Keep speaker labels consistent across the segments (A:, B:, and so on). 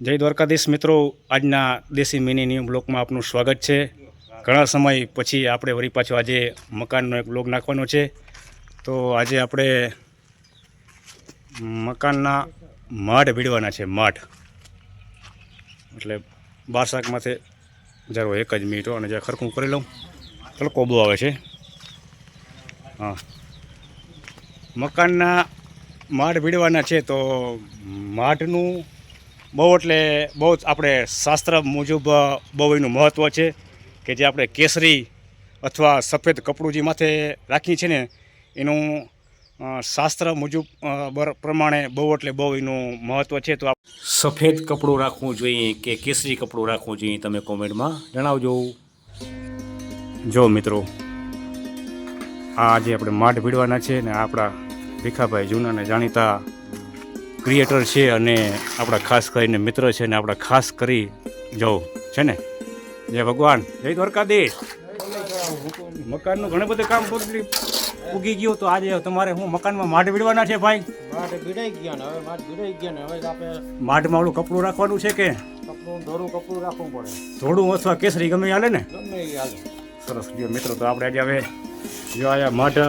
A: જય દ્વારકાધીશ મિત્રો, આજના દેશી મિની ન્યૂ બ્લોકમાં આપનું સ્વાગત છે. ઘણા સમય પછી આપણે વળી પાછો આજે મકાનનો એક બ્લોગ નાખવાનો છે. તો આજે આપણે મકાનના માઢ ભીડવાના છે, માઢ. એટલે બાર શાકમાંથી જરો એક જ મિનિટો અને જ્યાં ખરખું કરી લઉં. તડકો બહુ આવે છે. હા. મકાનના માઢ ભીડવાના છે, તો માઢનું બહુ એટલે બહુ જ આપણે શાસ્ત્ર મુજબ બહુ એનું મહત્ત્વ છે કે જે આપણે કેસરી અથવા સફેદ કપડું જે માથે રાખીએ છીએ ને, એનું શાસ્ત્ર મુજબ પ્રમાણે બહુ એટલે બહુ એનું મહત્ત્વ છે. તો સફેદ કપડું રાખવું જોઈએ કે કેસરી કપડું રાખવું જોઈએ તમે કોમેન્ટમાં જણાવજો. જો મિત્રો, આ આજે આપણે માઠ ભીડવાના છે ને આપણા ભીખાભાઈ જૂના ને જાણીતા ક્રિએટર છે અને આપણા ખાસ કરીને મિત્ર છે ને આપણા ખાસ કરી જવું છે ને? જય ભગવાન. જય દ્વારકાધીશ. મકાનનું ઘણું બધું કામ ઉગી ગયું તો આજે તમારે હું મકાનમાં માઢ ભીડવાના છે ભાઈ?
B: માઠ ભીડાઈ ગયા ને હવે માઠ ભીડાઈ ગયા ને હવે આપણે
A: માઢમાં ઓલું કપડું રાખવાનું છે કે?
B: કપડું ધોળું કપડું રાખવું પડે.
A: ધોળું અથવા કેસરી ગમે હાલે ને?
B: ગમે હાલે.
A: સરસ ગયો મિત્રો તો આપણે આજે હવે જો આયા માઢ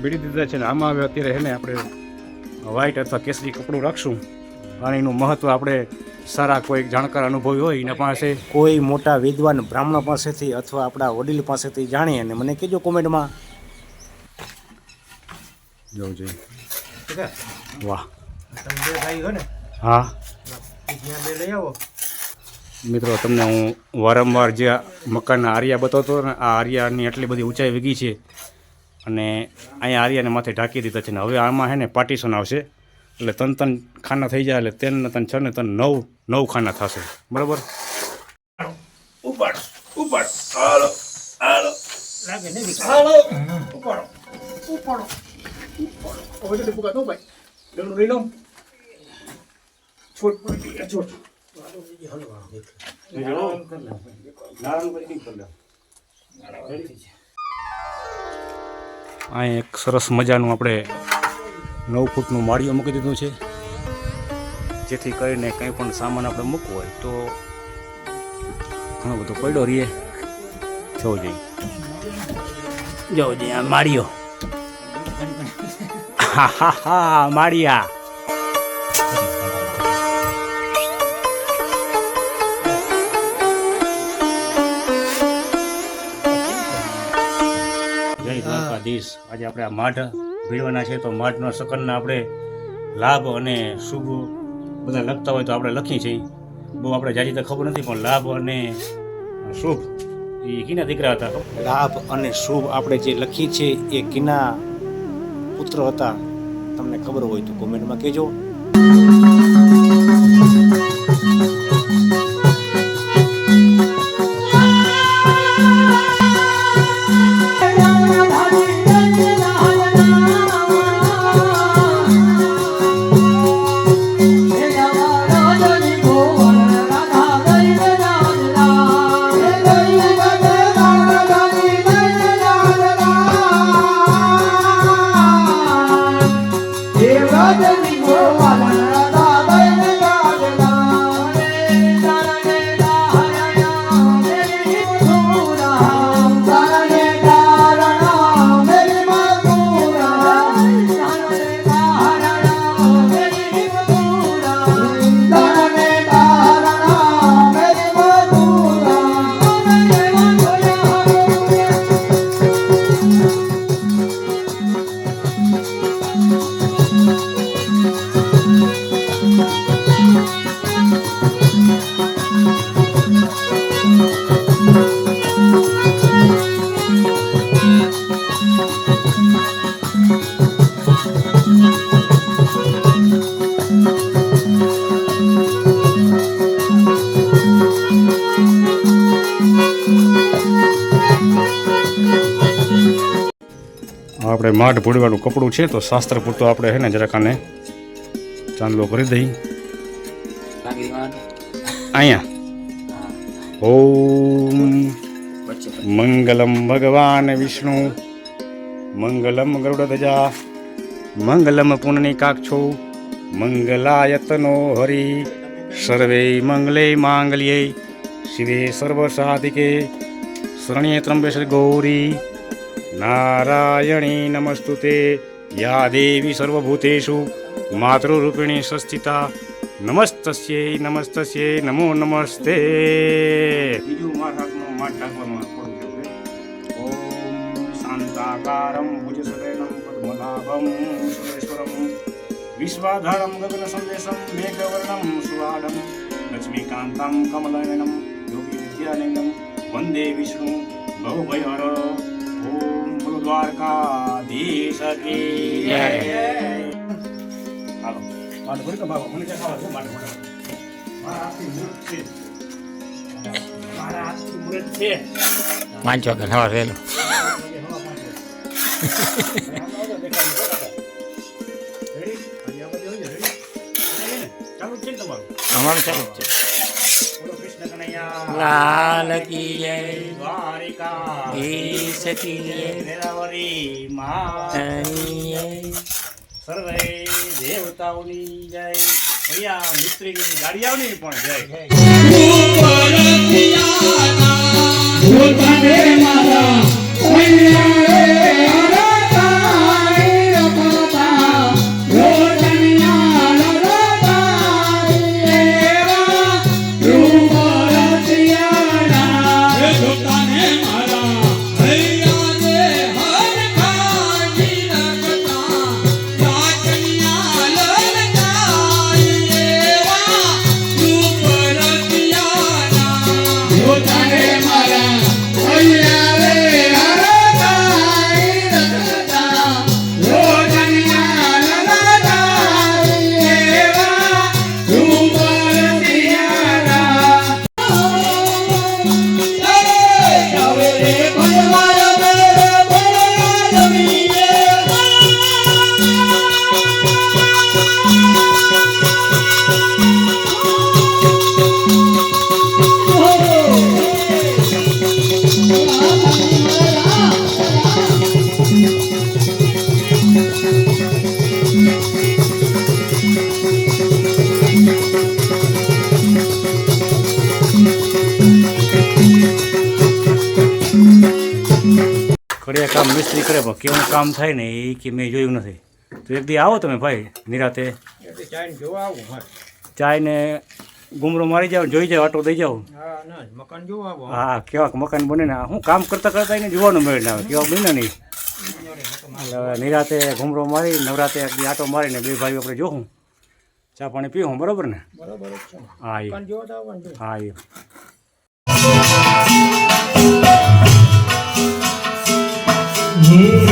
A: ભીડી દીધા છે ને આમાં હવે અત્યારે છે ને આપણે વ્હાઈટ અથવા કેસરી કપડું રાખશું. અને એનું મહત્ત્વ આપણે સારા કોઈ જાણકાર અનુભવી હોય એના પાસે. કોઈ મોટા વિદ્વાન બ્રાહ્મણ પાસેથી અથવા આપણા વડીલ પાસેથી જાણીએ અને મને કહેજો કોમેન્ટમાં. જોઉં જોઈએ. વાહ.
B: બે ભાઈ હો ને
A: હા.
B: ત્યાં બે લઈ આવો.
A: મિત્રો તમને હું વારંવાર જે આ મકાનના આરિયા બતાવતો ને આ આરિયાની આટલી બધી ઊંચાઈ વગી છે. અને અહીંયા આર્યાને માથે ઢાંકી દીધા છે ને હવે આમાં હે ને પાર્ટીશન આવશે. એટલે ત્રણ ત્રણ ખાના થઈ જાય એટલે ત્રણ ને ત્રણ છ ને ત્રણ નવ નવ ખાના થશે. બરાબર? ઉપર ઉપર હાલો હાલો.
B: લાગે નહીં
A: હાલો. ઉપાડો. ઉપાડો. ઉપાડો. હવે તો દો ભાઈ ડંડો લઈ લઉં છોડ પડી છોડ. અહીં એક સરસ મજાનું આપણે નવ ફૂટનું માળીઓ મૂકી દીધું છે. જેથી કરીને કંઈ પણ સામાન આપણે મૂકવો હોય તો ઘણો બધો પડ્યો રહીએ. જવો જોઈએ. જવો જોઈએ, આ માળીઓ હા હા હા, માળિયા. દ્વારકાધીશ આજે આપણે આ માઢ ભીડવાના છે, તો માઢના સકનના આપણે લાભ અને શુભ બધા લખતા હોય તો આપણે લખીએ છીએ બહુ આપણે જાજી તો ખબર નથી, પણ લાભ અને શુભ, એ કીના દીકરા હતા? લાભ અને શુભ આપણે જે લખીએ છીએ એ કિના પુત્ર હતા? તમને ખબર હોય તો કોમેન્ટમાં કહેજો. આપણે માઠ ભૂડવાનું કપડું છે તો શાસ્ત્ર પૂરતું આપણે હે ને જરાક આને ચાંદલો કરી દઈ. અહીંયા. ઓમ મંગલમ ભગવાન વિષ્ણુ. મંગલમ ગરુડધજા મંગલમ પુનની કાક્ષો મંગલાયતનો હરિ.
B: સર્વે મંગલે માંગલ્યે. શિવે સર્વસાધિકે. શરણ્યે ત્રંબેશ્વર ગૌરી. નારાયણી નમસ્તુતે યા દેવી સર્વભૂતેષુ માતૃરૂપિણી સંસ્થિતા નમસ્તસ્યે નમસ્તસ્યે નમો નમસ્તે બીજું માથ ઢાંકવાનું ઓમ શાંતાકારમ ભુજસલેનમ પદ્મનાભમ સુરેશ્વરમ, વિશ્વાધારમ ગગન સંદેશમ, મેઘવર્ણમ સુવાડમ લક્ષ્મીકાંતમ કમલનયનમ, યોગી વિદ્યાનંદમ, વંદે વિષ્ણુ ભવભયહર ઓમ દ્વારકાધીશ કી જય. હાલો. માટે ભરી તો બાબા મને ક્યાં ખાવા છે? માટે માટે
A: પાંચ વાગે સવાર વહેલો. અમારું ચાલુ છે. લાલ કી જય ઈશ કી જય હરી જય
B: સર્વે દેવતાઓની જય ભૈયા મિત્રીની ગાડિયાઓની પણ જય કડિયા કામ મિસ્ત્રી કરે પણ કેવું કામ થાય ને એ કે મેં જોયું નથી. તો એક દી આવો તમે ભાઈ નિરાતે. ચાય ને ગુમરો મારી જાવ જોઈ જાવ આટો દઈ જાવ
C: હા કેવા મકાન
B: બને ને હું કામ કરતા કરતા એને જોવાનું મેળ ના આવે કેવા બને નહીં. એટલે નિરાતે ઘુમરો મારી નવરાતે આટો મારીને બે ભાઈઓ આપણે જોઉં ચા પાણી પીવું બરોબર ને?
C: બરોબર જ છે ને.
B: હા એ. હા એ. que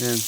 B: Ayan.